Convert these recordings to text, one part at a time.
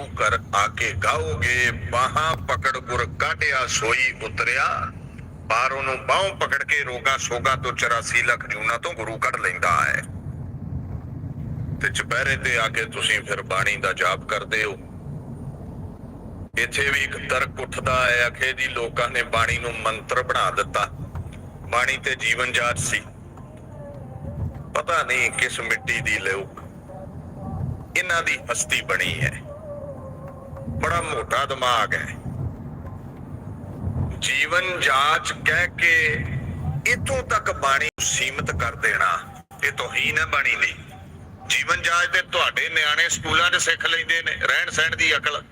ਗੁਰੂ ਕਰ ਆਕੇ ਗਾਓਗੇ, ਬਾਹਾਂ ਪਕੜ ਗੁਰ ਕਾਢਿਆ, ਸੋਈ ਉਤਰਿਆ। ਪਰ ਉਹਨੂੰ ਬਾਹੋਂ ਪਕੜ ਕੇ ਰੋਗਾ ਸੋਗਾ ਤੋਂ 84 ਲੱਖ ਜੂਨਾ ਤੋਂ ਗੁਰੂ ਕੱਢ ਲੈਂਦਾ ਹੈ। ਤੇ ਚੁਪਹਿਰੇ ਤੇ ਆ ਕੇ ਤੁਸੀਂ ਫਿਰ ਬਾਣੀ ਦਾ ਜਾਪ ਕਰਦੇ ਹੋ। ਇੱਥੇ ਵੀ ਇੱਕ ਤਰਕ ਉੱਠਦਾ ਹੈ ਅਖੇ ਦੀ ਲੋਕਾਂ ਨੇ ਬਾਣੀ ਨੂੰ ਮੰਤਰ ਬਣਾ ਦਿੱਤਾ। ਬਾਣੀ ਤੇ ਜੀਵਨ ਜਾਚ ਸੀ। ਪਤਾ ਨਹੀਂ ਕਿਸ ਮਿੱਟੀ ਦੀ ਲਿਓ ਇਹਨਾਂ ਦੀ ਹਸਤੀ ਬਣੀ ਹੈ। ਬੜਾ ਮੋਟਾ ਦਿਮਾਗ ਹੈ। ਜੀਵਨ ਜਾਚ ਕਹਿ ਕੇ ਇਥੋਂ ਤੱਕ ਬਾਣੀ ਸੀਮਿਤ ਕਰ ਦੇਣਾ ਇਹ ਤੋਹੀਨ ਹੈ ਬਾਣੀ ਲਈ। ਜੀਵਨ ਜਾਚ ਤੇ ਤੁਹਾਡੇ ਨਿਆਣੇ ਸਕੂਲਾਂ 'ਚ ਸਿੱਖ ਲੈਂਦੇ ਨੇ, ਰਹਿਣ ਸਹਿਣ ਦੀ ਅਕਲ।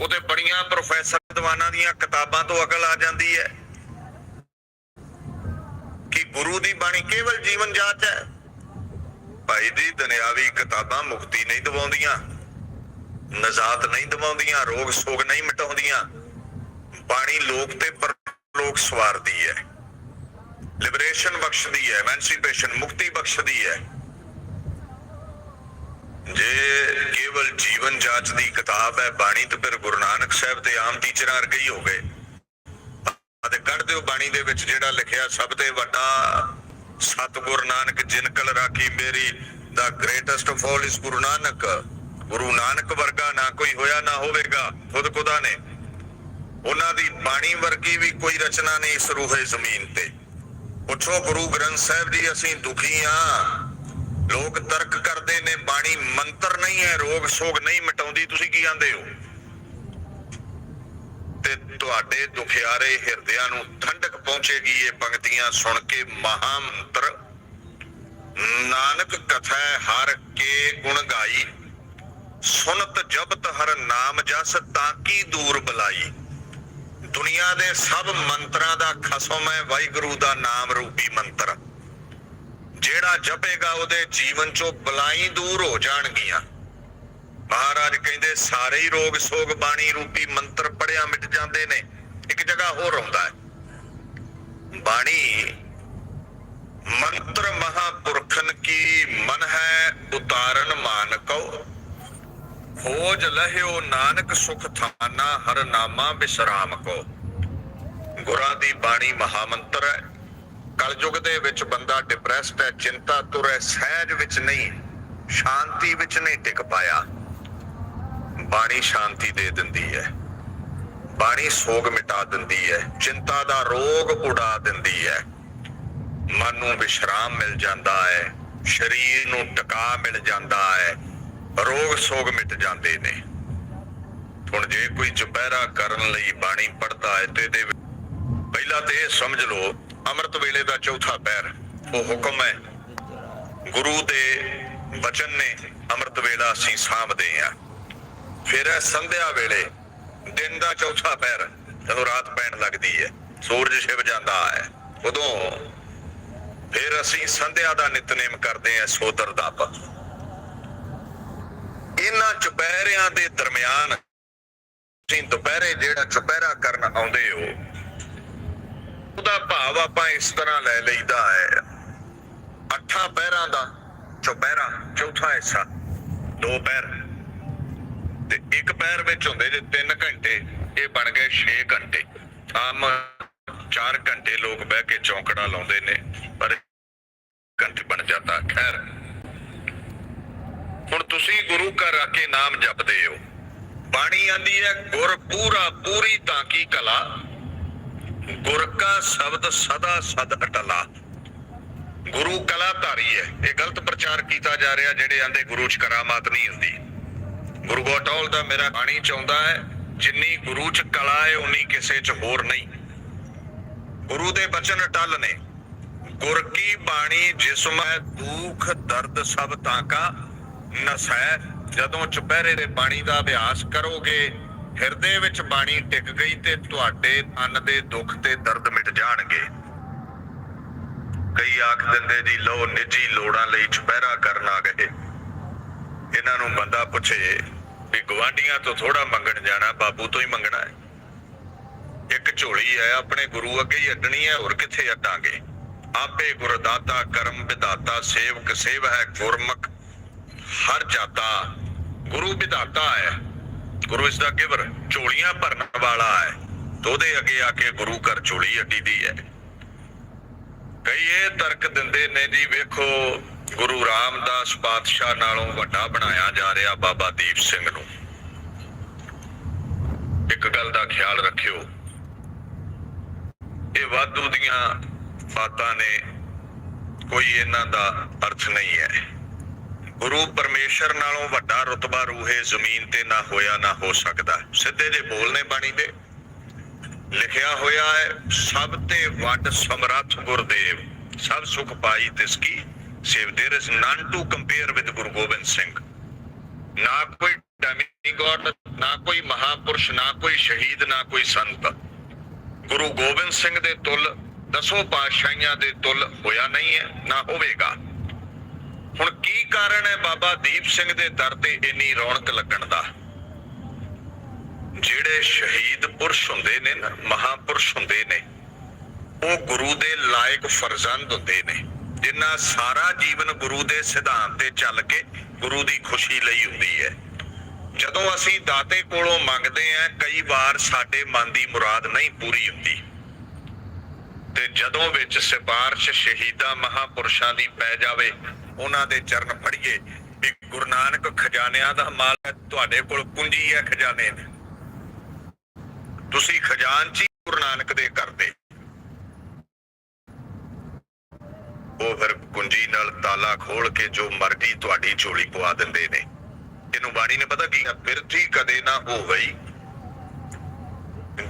ਉਹਦੇ ਬੜੀਆਂ ਪ੍ਰੋਫੈਸਰ ਦੀਵਾਨਾਂ ਦੀਆਂ ਕਿਤਾਬਾਂ ਤੋਂ ਅਕਲ ਆ ਜਾਂਦੀ ਹੈ। ਕਿ ਗੁਰੂ ਦੀ ਬਾਣੀ ਕੇਵਲ ਜੀਵਨ ਜਾਚ ਹੈ? ਭਾਈ ਦੀ ਦੁਨਿਆਵੀ ਕਿਤਾਬਾਂ ਮੁਕਤੀ ਨਹੀਂ ਦਿਵਾਉਂਦੀਆਂ। ਨਜ਼ਾਤ ਨਹੀਂ ਦਿਵਾਉਂਦੀਆਂ, ਰੋਗ ਸੋਗ ਨਹੀਂ ਮਿਟਾਉਂਦੀਆਂ। ਬਾਣੀ ਲੋਕ ਤੇ ਪਰਲੋਕ ਸਵਾਰਦੀ ਹੈ। ਲਿਬਰੇਸ਼ਨ ਬਖਸ਼ਦੀ ਹੈ ਐਮੈਂਸੀਪੇਸ਼ਨ ਮੁਕਤੀ ਬਖਸ਼ਦੀ ਹੈ। ਜੇ ਕੇਵਲ ਜੀਵਨ ਜਾਚ ਦੀ ਕਿਤਾਬ ਹੈ, ਬਾਣੀ ਤੇ ਫਿਰ ਗੁਰੂ ਨਾਨਕ ਸਾਹਿਬ ਤੇ ਆਮ ਟੀਚਰਾਂ ਵਰਗੇ ਹੀ ਹੋ ਗਏ। ਅਤੇ ਕੱਢ ਦਿਓ ਬਾਣੀ ਦੇ ਵਿੱਚ ਜਿਹੜਾ ਲਿਖਿਆ, ਸਭ ਤੋਂ ਵੱਡਾ ਸਤਿਗੁਰ ਨਾਨਕ ਜਿਨ ਕਲ ਰਾਖੀ ਮੇਰੀ ਦਾ ਗ੍ਰੇਟੈਸਟ ਆਫ ਆਲ ਇਸ ਗੁਰੂ ਨਾਨਕ। ਗੁਰੂ ਨਾਨਕ ਵਰਗਾ ਨਾ ਕੋਈ ਹੋਇਆ, ਨਾ ਹੋਵੇਗਾ, ਖੁਦ ਖੁਦਾ ਨੇ। ਉਹਨਾਂ ਦੀ ਬਾਣੀ ਵਰਗੀ ਵੀ ਕੋਈ ਰਚਨਾ ਨਹੀਂ ਇਸ ਰੂਹੇ ਜ਼ਮੀਨ ਤੇ। ਪੁੱਛੋ ਗੁਰੂ ਗ੍ਰੰਥ ਸਾਹਿਬ ਜੀ, ਅਸੀਂ ਦੁਖੀ ਹਾਂ ਲੋਕ ਤਰਕ ਕਰਦੇ ਨੇ, ਬਾਣੀ ਮੰਤਰ ਨਹੀਂ ਹੈ, ਰੋਗ ਸੋਗ ਨਹੀਂ ਮਿਟਾਉਂਦੀ। ਤੁਸੀਂ ਕੀ ਆਂਦੇ ਹੋ? ਤੇ ਤੁਹਾਡੇ ਦੁਖਿਆਰੇ ਹਿਰਦਿਆਂ ਨੂੰ ਠੰਡਕ ਪਹੁੰਚੇਗੀ ਇਹ ਪੰਕਤੀਆਂ ਸੁਣ ਕੇ ਮਹਾ ਮੰਤਰ ਨਾਨਕ ਕਥਾ ਹਰ ਕੇ ਗੁਣ ਗਾਈ। ਸੁਨਤ ਜਪਤ ਹਰ ਨਾਮ ਜਸ ਤਾਂ ਕੀ ਦੂਰ ਬੁਲਾਈ। ਦੁਨੀਆ ਦੇ ਸਭ ਮੰਤਰਾਂ ਦਾ ਖਸਮ ਹੈ, ਵਾਹਿਗੁਰੂ ਦਾ ਨਾਮ ਰੂਪੀ ਮੰਤਰ। ਜਿਹੜਾ ਜਪੇਗਾ ਉਹਦੇ ਜੀਵਨ ਚੋਂ ਬਲਾਈ ਦੂਰ ਹੋ ਜਾਣਗੀਆਂ। ਮਹਾਰਾਜ ਕਹਿੰਦੇ, ਸਾਰੇ ਹੀ ਰੋਗ ਸੋਗ ਬਾਣੀ ਰੂਪੀ ਮੰਤਰ ਪੜਿਆ ਮਿਟ ਜਾਂਦੇ ਨੇ, ਇੱਕ ਜਗ੍ਹਾ ਹੋਰ ਆਉਂਦਾ ਹੈ। ਬਾਣੀ ਮੰਤਰ ਮਹਾਪੁਰਖਨ ਕੀ ਮਨ ਹੈ ਉਤਾਰਨ ਮਾਨ ਕਉ ਖੋਜ ਲਹਿਓ ਨਾਨਕ ਸੁਖ ਥਾਨਾ ਹਰ ਨਾਮਾ ਬਿਸਰਾਮ ਕੋ। ਗੁਰਾਂ ਦੀ ਬਾਣੀ ਮਹਾਮੰਤਰ ਹੈ। ਕਲਯੁਗ ਦੇ ਵਿੱਚ ਬੰਦਾ ਡਿਪਰੈਸਡ ਹੈ, ਚਿੰਤਾ ਤੁਰ ਸਹਿਜ ਵਿੱਚ ਨਹੀਂ, ਸ਼ਾਂਤੀ ਵਿੱਚ ਨਹੀਂ ਟਿਕ ਪਾਇਆ। ਬਾਣੀ ਸ਼ਾਂਤੀ ਦੇ ਦਿੰਦੀ ਹੈ। ਬਾਣੀ ਸੋਗ ਮਿਟਾ ਦਿੰਦੀ ਹੈ। ਚਿੰਤਾ ਦਾ ਰੋਗ ਉਡਾ ਦਿੰਦੀ ਹੈ। ਮਨ ਨੂੰ ਵਿਸ਼ਰਾਮ ਮਿਲ ਜਾਂਦਾ ਹੈ। ਸਰੀਰ ਨੂੰ ਟਿਕਾ ਮਿਲ ਜਾਂਦਾ ਹੈ। ਰੋਗ ਸੋਗ ਮਿਟ ਜਾਂਦੇ ਨੇ। ਹੁਣ ਜੇ ਕੋਈ ਚੁਪਹਿਰਾ ਕਰਨ ਲਈ ਬਾਣੀ ਪੜਦਾ ਹੈ ਤੇ ਇਹਦੇ ਵਿੱਚ ਪਹਿਲਾਂ ਤੇ ਇਹ ਸਮਝ ਲਓ, ਅੰਮ੍ਰਿਤ ਵੇਲੇ ਦਾ ਚੌਥਾ ਪੈਰ, ਉਹ ਹੁਕਮ ਹੈ। ਗੁਰੂ ਦੇ ਬਚਨ ਨੇ ਅੰਮ੍ਰਿਤ ਵੇਲਾ ਅਸੀਂ ਸਾਂਭਦੇ ਆ ਫਿਰ ਹੈ ਸੰਧਿਆ ਵੇਲੇ ਦਿਨ ਦਾ ਚੌਥਾ ਪੈਰ, ਜਦੋਂ ਰਾਤ ਪੈਣ ਲੱਗਦੀ ਹੈ, ਸੂਰਜ ਛਿਪ ਜਾਂਦਾ ਹੈ, ਉਦੋਂ ਫਿਰ ਅਸੀਂ ਸੰਧਿਆ ਦਾ ਨਿਤਨੇਮ ਕਰਦੇ ਆ ਸੋਦਰ ਦਾ ਪ ਇਹਨਾਂ ਚੁਪਹਿਰਿਆਂ ਦੇ ਦਰਮਿਆਨ ਤੁਸੀਂ ਦੁਪਹਿਰੇ ਜਿਹੜਾ ਚੁਪਹਿਰਾ ਕਰਨ ਆਉਂਦੇ ਹੋ, ਉਹਦਾ ਭਾਵ ਆਪਾਂ ਇਸ ਤਰ੍ਹਾਂ ਲੈ ਲਈਦਾ ਹੈ। ਅੱਠਾਂ ਪਹਿਰਾਂ ਦਾ ਚੁਪਹਿਰਾ, ਚੌਥਾ ਹਿੱਸਾ, ਦੋ ਪੈਰ। ਤੇ ਇੱਕ ਪੈਰ ਵਿੱਚ ਹੁੰਦੇ ਜੇ 3 ਘੰਟੇ, ਇਹ ਬਣ ਗਏ 6 ਘੰਟੇ। ਆਮ 4 ਘੰਟੇ ਲੋਕ ਬਹਿ ਕੇ ਚੌਂਕੜਾ ਲਾਉਂਦੇ ਨੇ, ਪਰ ਘੰਟੇ ਬਣ ਜਾਂਦਾ, ਖੈਰ। ਹੁਣ ਤੁਸੀਂ ਗੁਰੂ ਘਰ ਆ ਕੇ ਨਾਮ ਜਪਦੇ ਹੋ। ਬਾਣੀ ਆਂਦੀ ਹੈ, ਗੁਰ ਪੂਰਾ ਪੂਰੀ ਤਾਂ ਕੀ ਕਲਾ? ਗੁਰ ਕਾ ਸ਼ਬਦ ਸਦਾ ਸਦ ਅਟਲਾ। ਗੁਰੂ ਕਲਾ ਧਾਰੀ ਹੈ। ਇਹ ਗਲਤ ਪ੍ਰਚਾਰ ਕੀਤਾ ਜਾ ਰਿਹਾ, ਜਿਹੜੇ ਆਂਦੇ ਗੁਰੂ ਚ ਕਰਾਮਾਤ ਨਹੀਂ ਹੁੰਦੀ। ਗੁਰੂ ਗੋਟੌਲ ਦਾ ਮੇਰਾ ਬਾਣੀ ਚਾਹੁੰਦਾ ਹੈ, ਜਿੰਨੀ ਗੁਰੂ ਚ ਕਲਾ ਹੈ, ਉਨੀ ਕਿਸੇ ਚ ਹੋਰ ਨਹੀਂ। ਗੁਰੂ ਦੇ ਬਚਨ ਅਟਲ ਨੇ। ਗੁਰ ਕੀ ਬਾਣੀ ਜਿਸਮ ਹੈ ਦੁੱਖ ਦਰਦ ਸਭ ਤਾਂ ਕਾ, ਨਸੈ ਜਦੋਂ ਚੁਪਹਿਰੇ ਦੇ ਬਾਣੀ ਦਾ ਅਭਿਆਸ ਕਰੋਗੇ, ਹਿਰਦੇ ਵਿੱਚ ਬਾਣੀ ਟਿਕ ਗਈ ਤੇ ਤੁਹਾਡੇ ਤਨ ਦੇ ਦੁੱਖ ਤੇ ਦਰਦ ਮਿਟ ਜਾਣਗੇ। ਕਈ ਆਖ ਦਿੰਦੇ ਜੀ ਲੋ ਨਿੱਜੀ ਲੋੜਾਂ ਲਈ ਚੁਪਹਿਰਾ ਕਰਨ ਆ ਗਏ। ਇਹਨਾਂ ਨੂੰ ਬੰਦਾ ਪੁੱਛੇ ਵੀ ਗਵਾਂਡੀਆਂ ਤੋਂ ਥੋੜਾ ਮੰਗਣ ਜਾਣਾ, ਬਾਬੂ ਤੋਂ ਹੀ ਮੰਗਣਾ ਹੈ। ਇੱਕ ਝੋਲੀ ਹੈ, ਆਪਣੇ ਗੁਰੂ ਅੱਗੇ ਹੀ ਅੱਡਣੀ ਹੈ, ਹੋਰ ਕਿੱਥੇ ਅੱਡਾਂਗੇ? ਆਪੇ ਗੁਰਦਾਤਾ, ਕਰਮ ਵਿਦਾਤਾ ਸੇਵਕ ਸੇਵ ਹੈ ਗੁਰਮੁਖ ਹਰ ਜਾਤਾ ਗੁਰੂ ਵਿਧਾਤਾ ਹੈ। ਗੁਰੂ ਇਸ ਦਾ ਗਿਵਰ ਝੋਲੀਆਂ ਭਰਨ ਵਾਲਾ ਹੈ। ਤੇ ਉਹਦੇ ਅੱਗੇ ਆ ਕੇ ਗੁਰੂ ਘਰ ਝੋਲੀ ਅੱਡੀ ਦੀ ਹੈ। ਕਈ ਇਹ ਤਰਕ ਦਿੰਦੇ ਨੇ ਜੀ, ਵੇਖੋ ਗੁਰੂ ਰਾਮਦਾਸ ਪਾਤਸ਼ਾਹ ਨਾਲੋਂ ਵੱਡਾ ਬਣਾਇਆ ਜਾ ਰਿਹਾ ਬਾਬਾ ਦੀਪ ਸਿੰਘ ਨੂੰ। ਇੱਕ ਗੱਲ ਦਾ ਖਿਆਲ ਰੱਖਿਓ। ਇਹ ਵਾਧੂ ਦੀਆਂ ਬਾਤਾਂ ਨੇ, ਕੋਈ ਇਹਨਾਂ ਦਾ ਅਰਥ ਨਹੀਂ ਹੈ। ਗੁਰੂ ਪਰਮੇਸ਼ਰ ਨਾਲੋਂ ਵੱਡਾ ਰਤਬਾ ਰੂਹੇ ਜ਼ਮੀਨ ਤੇ ਨਾ ਹੋਇਆ, ਨਾ ਹੋ ਸਕਦਾ। ਸਿੱਧੇ ਜੇ ਬੋਲਨੇ ਬਾਣੀ ਦੇ। ਲਿਖਿਆ ਹੋਇਆ ਹੈ, ਸਭ ਤੇ ਵੱਡ ਸਮਰੱਥ ਗੁਰਦੇਵ, ਸਭ ਸੁਖ ਪਾਈ ਤਿਸ ਕੀ? Save there is none to compare with Guru Gobind Singh. ਨਾ ਕੋਈ ਡੈਮੀਗੋਡ ਨਾ ਕੋਈ ਮਹਾਪੁਰਸ਼, ਨਾ ਕੋਈ ਸ਼ਹੀਦ, ਨਾ ਕੋਈ ਸੰਤ। ਗੁਰੂ ਗੋਬਿੰਦ ਸਿੰਘ ਦੇ ਤੁਲ, ਦਸੋਂ ਪਾਤਸ਼ਾਹੀਆਂ ਦੇ ਤੁਲ ਹੋਇਆ ਨਹੀਂ ਹੈ, ਨਾ ਹੋਵੇਗਾ। ਹੁਣ ਕੀ ਕਾਰਨ ਹੈ ਬਾਬਾ ਦੀਪ ਸਿੰਘ ਦੇ ਦਰ ਤੇ ਇੰਨੀ ਰੌਣਕ ਲੱਗਣ ਦਾ? ਜਿਹੜੇ ਸ਼ਹੀਦ ਪੁਰਸ਼ ਹੁੰਦੇ ਨੇ ਨਾ, ਮਹਾਪੁਰਸ਼ ਹੁੰਦੇ ਨੇ, ਉਹ ਗੁਰੂ ਦੇ ਲਾਇਕ ਫਰਜ਼ੰਦ ਹੁੰਦੇ ਨੇ ਜਿਨ੍ਹਾਂ ਸਾਰਾ ਜੀਵਨ ਗੁਰੂ ਦੇ ਸਿਧਾਂਤ ਤੇ ਚੱਲ ਕੇ ਗੁਰੂ ਦੀ ਖੁਸ਼ੀ ਲਈ ਹੁੰਦੀ ਹੈ। ਜਦੋਂ ਅਸੀਂ ਦਾਤੇ ਕੋਲੋਂ ਮੰਗਦੇ ਆਂ ਕਈ ਵਾਰ ਸਾਡੇ ਮਨ ਦੀ ਮੁਰਾਦ ਨਹੀਂ ਪੂਰੀ ਹੁੰਦੀ। ਤੇ ਜਦੋਂ ਵਿੱਚ ਸਿਫਾਰਿਸ਼ ਸ਼ਹੀਦਾਂ ਮਹਾਪੁਰਸ਼ਾਂ ਦੀ ਪੈ ਜਾਵੇ ਉਹਨਾਂ ਦੇ ਚਰਨ ਫੜੀਏ ਵੀ ਗੁਰੂ ਨਾਨਕ ਖਜ਼ਾਨਿਆਂ ਦਾ ਮਾਲਕ ਤੁਹਾਡੇ ਕੋਲ ਕੁੰਜੀ ਹੈ ਖਜ਼ਾਨੇ ਦੀ। ਤੁਸੀਂ ਖਜ਼ਾਨਚੀ ਗੁਰੂ ਨਾਨਕ ਦੇ ਕਰਦੇ। ਉਹ ਫਿਰ ਕੁੰਜੀ ਨਾਲ ਤਾਲਾ ਖੋਲ ਕੇ ਜੋ ਮਰਜ਼ੀ ਤੁਹਾਡੀ ਝੋਲੀ ਪਵਾ ਦਿੰਦੇ ਨੇ। ਇਹਨੂੰ ਬਾਣੀ ਨੇ ਪਤਾ ਕੀ ਬਿਰਥੀ ਕਦੇ ਨਾ ਹੋਵਈ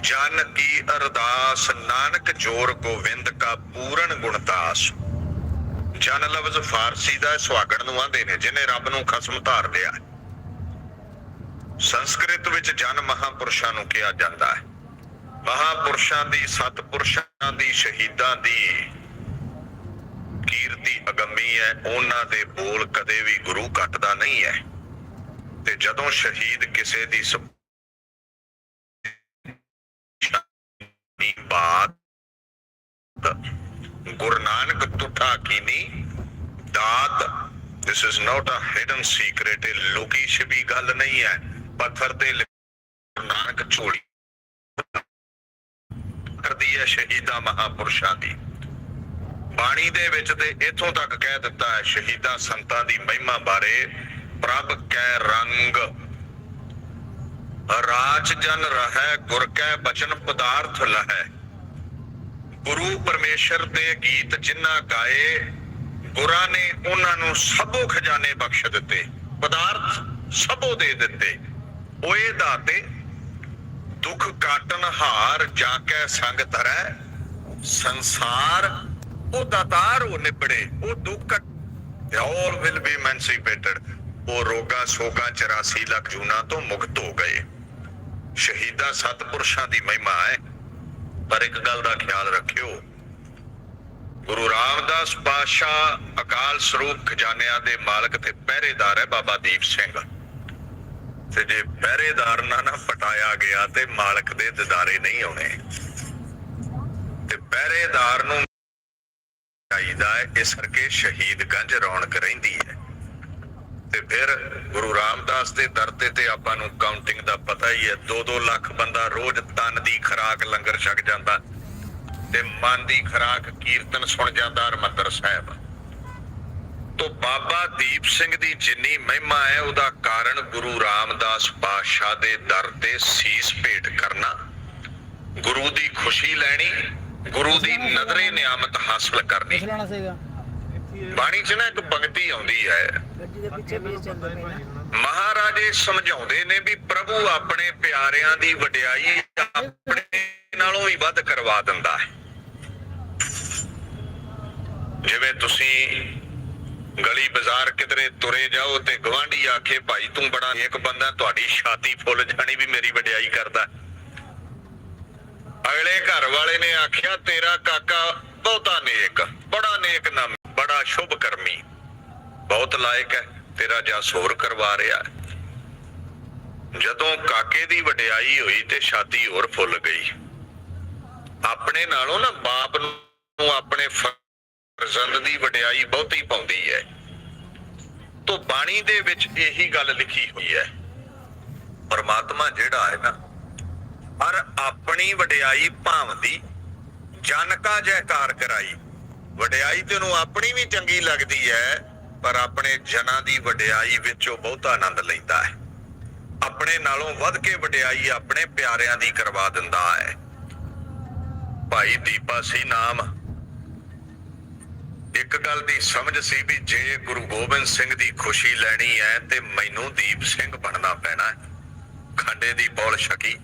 ਜਨ ਕੀ ਅਰਦਾਸ, ਨਾਨਕ ਜੋਰ ਗੋਵਿੰਦ ਕਾ ਪੂਰਨ ਗੁਣਤਾਸ ਜਨ ਲਫ਼ਜ਼ ਫਾਰਸੀ ਦਾ ਸੁਹਾਗਣ ਨੂੰ ਆਂਦੇ ਨੇ, ਜਿਹਨੇ ਰੱਬ ਨੂੰ ਖਸਮ ਧਾਰ ਲਿਆ। ਸੰਸਕ੍ਰਿਤ ਵਿੱਚ ਜਨ ਮਹਾਪੁਰਸ਼ਾਂ ਨੂੰ ਕਿਹਾ ਜਾਂਦਾ ਹੈ। ਮਹਾਪੁਰਸ਼ਾਂ ਦੀ ਸਤਪੁਰਸ਼ਾਂ ਦੀ ਸ਼ਹੀਦਾਂ ਦੀ ਕੀਰਤੀ ਅਗੰਮੀ ਹੈ। ਉਹਨਾਂ ਦੇ ਬੋਲ ਕਦੇ ਵੀ ਗੁਰੂ ਘਟਦਾ ਨਹੀਂ ਹੈ। ਤੇ ਜਦੋਂ ਸ਼ਹੀਦ ਕਿਸੇ ਦੀ ਸ- ਦੀ ਬਾਤ ਗੁਰੂ ਨਾਨਕ ਤੁਠਾ ਕੀਨੀ ਦਾਤ, this is not a hidden secret, ਇਹ ਲੁਕੀ ਛਿਪੀ ਗੱਲ ਨਹੀਂ ਹੈ। ਪੱਥਰ ਤੇ ਨਾਨਕ ਝੋਲੀ ਕਰਦੀ ਹੈ ਸ਼ਹੀਦਾਂ ਮਹਾਪੁਰਸ਼ਾਂ ਦੀ। ਬਾਣੀ ਦੇ ਵਿੱਚ ਤੇ ਇਥੋਂ ਤੱਕ ਕਹਿ ਦਿੱਤਾ ਹੈ, ਸ਼ਹੀਦਾਂ ਸੰਤਾਂ ਦੀ ਮਹਿਮਾ ਬਾਰੇ ਪ੍ਰਭ ਕੈ ਰੰਗ। ਰਾਜ ਜਨ ਰਹੈ, ਗੁਰ ਕੈ ਬਚਨ ਪਦਾਰਥ ਲਹੈ। ਗੁਰੂ ਪਰਮੇਸ਼ਰ ਦੇ ਗੀਤ ਜਿਨ੍ਹਾਂ ਗਾਏ ਗੁਰਾਂ ਨੇ ਉਹਨਾਂ ਨੂੰ ਸਭੋ ਖਜ਼ਾਨੇ ਬਖਸ਼ ਦਿੱਤੇ, ਪਦਾਰਥ ਸਭੋ ਦੇ ਦਿੱਤੇ। ਓਏ ਦਾਤੇ, ਦੁੱਖ ਕਾਟਨ ਹਾਰ ਜਾ ਕੇ ਸੰਗ ਧਰੈ, ਸੰਸਾਰ ਉਹ ਦਾਤਾਰ ਉਹ ਨਿਬੜੇ, ਉਹ ਦੁੱਖ ਆਲ ਵਿਲ ਬੀ ਐਮੈਂਸੀਪੇਟਡ ਉਹ ਰੋਗਾ ਸੋਗਾ 84 ਲੱਖ ਜੂਨਾ ਤੋਂ ਮੁਕਤ ਹੋ ਗਏ। ਸ਼ਹੀਦਾਂ ਸਤਪੁਰਸ਼ਾਂ ਦੀ ਮਹਿਮਾ ਹੈ। ਪਰ ਇੱਕ ਗੱਲ ਦਾ ਖਿਆਲ ਰੱਖਿਓ ਗੁਰੂ ਰਾਮਦਾਸ ਪਾਤਸ਼ਾਹ ਅਕਾਲ ਸਰੂਪ ਖਜ਼ਾਨਿਆਂ ਦੇ ਮਾਲਕ ਤੇ ਪਹਿਰੇਦਾਰ ਹੈ ਬਾਬਾ ਦੀਪ ਸਿੰਘ। ਤੇ ਜੇ ਪਹਿਰੇਦਾਰ ਨਾ ਨਾ ਪਟਾਇਆ ਗਿਆ ਤੇ ਮਾਲਕ ਦੇ ਦਿਦਾਰੇ ਨਹੀਂ ਆਉਣੇ। ਤੇ ਪਹਿਰੇਦਾਰ ਨੂੰ ਚਾਹੀਦਾ ਹੈ, ਇਸ ਕਰਕੇ ਸ਼ਹੀਦ ਗੰਜ ਰੌਣਕ ਰਹਿੰਦੀ ਹੈ। ਤੇ ਫਿਰ ਗੁਰੂ ਰਾਮਦਾਸ ਦੇ ਦਰ ਤੇ ਤੇ ਆਪਾਂ ਨੂੰ ਕਾਊਂਟਿੰਗ ਦਾ ਪਤਾ ਹੀ ਹੈ 2-2 ਲੱਖ ਬੰਦਾ ਰੋਜ਼ ਤਨ ਦੀ ਖਰਾਕ ਲੰਗਰ ਛਕ ਜਾਂਦਾ। ਤੇ ਮਨ ਦੀ ਖਰਾਕ ਕੀਰਤਨ ਸੁਣ ਜਾਂਦਾ ਹਰਮੰਦਰ ਸਾਹਿਬ। ਤੋ ਬਾਬਾ ਦੀਪ ਸਿੰਘ ਦੀ ਜਿੰਨੀ ਮਹਿਮਾ ਹੈ ਉਹਦਾ ਕਾਰਨ ਗੁਰੂ ਰਾਮਦਾਸ ਪਾਤਸ਼ਾਹ ਦੇ ਦਰ ਤੇ ਸੀਸ ਭੇਟ ਕਰਨਾ। ਗੁਰੂ ਦੀ ਖੁਸ਼ੀ ਲੈਣੀ ਗੁਰੂ ਦੀ ਨਜ਼ਰੇ ਨਿਆਮਤ ਹਾਸਲ ਕਰਨੀ। ਬਾਣੀ 'ਚ ਨਾ ਇੱਕ ਪੰਕਤੀ ਆਉਂਦੀ ਹੈ। ਮਹਾਰਾਜੇ ਸਮਝਾਉਂਦੇ ਨੇ ਵੀ ਪ੍ਰਭੂ ਆਪਣੇ ਪਿਆਰਿਆਂ ਦੀ ਵਡਿਆਈ ਆਪਣੇ ਨਾਲੋਂ ਵੀ ਵੱਧ ਕਰਵਾ ਦਿੰਦਾ ਹੈ। ਜਿਵੇਂ ਤੁਸੀਂ ਗਲੀ ਬਾਜ਼ਾਰ ਕਿਧਰੇ ਤੁਰੇ ਜਾਓ ਤੇ ਗਵਾਂਢੀ ਆਖੇ, ਭਾਈ ਤੂੰ ਬੜਾ ਇੱਕ ਬੰਦਾ, ਤੁਹਾਡੀ ਛਾਤੀ ਫੁੱਲ ਜਾਣੀ ਵੀ ਮੇਰੀ ਵਡਿਆਈ ਕਰਦਾ ਅਗਲੇ ਘਰ ਵਾਲੇ ਨੇ ਆਖਿਆ, ਤੇਰਾ ਕਾਕਾ ਬਹੁਤਾ ਨੇਕ, ਬੜਾ ਨੇਕ ਨਾਮ, ਬੜਾ ਸ਼ੁਭ ਕਰਮੀ ਬਹੁਤ ਲਾਇਕ ਹੈ, ਤੇਰਾ ਜਸ ਹੋਰ ਕਰਵਾ ਰਿਹਾ ਜਦੋਂ ਕਾਕੇ ਦੀ ਵਡਿਆਈ ਹੋਈ ਤੇ ਛਾਤੀ ਹੋਰ ਫੁੱਲ ਗਈ। ਆਪਣੇ ਨਾਲੋਂ ਨਾ ਬਾਪ ਨੂੰ ਆਪਣੇ ਫਰਜ਼ੰਦ ਦੀ ਵਡਿਆਈ ਬਹੁਤੀ ਪਾਉਂਦੀ ਹੈ। ਤੋਂ ਬਾਣੀ ਦੇ ਵਿੱਚ ਇਹੀ ਗੱਲ ਲਿਖੀ ਹੋਈ ਹੈ। ਪਰਮਾਤਮਾ ਜਿਹੜਾ ਹੈ ਨਾ, ਹਰ ਆਪਣੀ ਵਡਿਆਈ ਭਾਵਦੀ ਜਨ ਕਾ ਜੈਕਾਰ ਕਰਾਈ। ਵਡਿਆਈ ਤੈਨੂੰ ਆਪਣੀ ਵੀ ਚੰਗੀ ਲੱਗਦੀ ਹੈ, ਪਰ ਆਪਣੇ ਜਨਾਂ ਦੀ ਵਡਿਆਈ ਵਿੱਚੋਂ ਬਹੁਤਾ ਆਨੰਦ ਲੈਂਦਾ ਹੈ। ਆਪਣੇ ਨਾਲੋਂ ਵੱਧ ਕੇ ਵਡਿਆਈ ਆਪਣੇ ਪਿਆਰਿਆਂ ਦੀ ਕਰਵਾ ਦਿੰਦਾ ਹੈ। ਭਾਈ ਦੀਪਾ ਸੀ ਨਾਮ। ਇੱਕ ਗੱਲ ਦੀ ਸਮਝ ਸੀ ਵੀ ਜੇ ਗੁਰੂ ਗੋਬਿੰਦ ਸਿੰਘ ਦੀ ਖੁਸ਼ੀ ਲੈਣੀ ਹੈ ਤੇ ਮੈਨੂੰ ਦੀਪ ਸਿੰਘ ਬਣਨਾ ਪੈਣਾ ਹੈ। ਖੰਡੇ ਦੀ ਬੋਲ ਛਕੀ।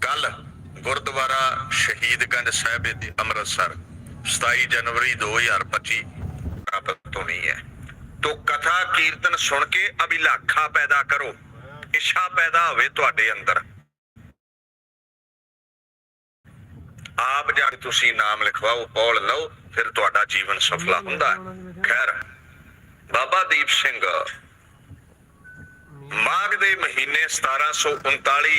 ਕੱਲ ਗੁਰਦੁਆਰਾ ਸ਼ਹੀਦਗੰਜ ਸਾਹਿਬ ਦੇ ਅੰਮ੍ਰਿਤਸਰ 27 ਜਨਵਰੀ 2025 ਪ੍ਰਾਪਤ ਹੋਣੀ ਹੈ। ਤੋ ਕਥਾ ਕੀਰਤਨ ਸੁਣ ਕੇ ਅਭਿਲਾਖਾ ਪੈਦਾ ਕਰੋ। ਇੱਛਾ ਪੈਦਾ ਹੋਵੇ ਤੁਹਾਡੇ ਅੰਦਰ। ਆਪ ਜਾ ਕੇ ਤੁਸੀਂ ਨਾਮ ਲਿਖਵਾਓ ਪੌਲ ਲਓ ਫਿਰ ਤੁਹਾਡਾ ਜੀਵਨ ਸਫਲਾ ਹੁੰਦਾ ਹੈ। ਖੈਰ ਬਾਬਾ ਦੀਪ ਸਿੰਘ ਮਾਘ ਦੇ ਮਹੀਨੇ 1739